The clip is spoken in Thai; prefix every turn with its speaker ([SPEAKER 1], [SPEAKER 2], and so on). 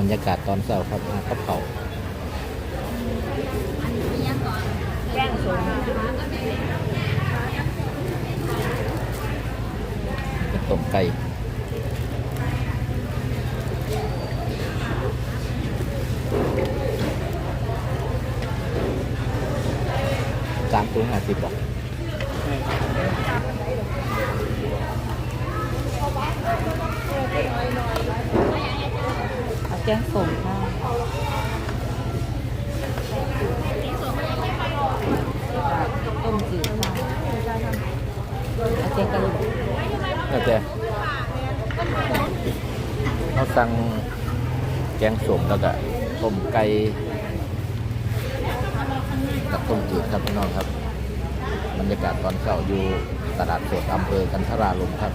[SPEAKER 1] บรรยากาศตอนเช้าครับหาข้าวเผา
[SPEAKER 2] แป้งสม
[SPEAKER 1] ต้มไก่สามตัวห้าสิบบอก
[SPEAKER 2] เอาแกงสมค่ะต้มจืดค่ะอาแกงกะหรี่
[SPEAKER 1] แล้วแต่เราสั่งแกงส้มแล้วก็ต้มไก่กับต้มจืดครับพี่น้องครับ บรรยากาศตอนเช้าอยู่ตลาดสดอำเภอกันทราลมครับ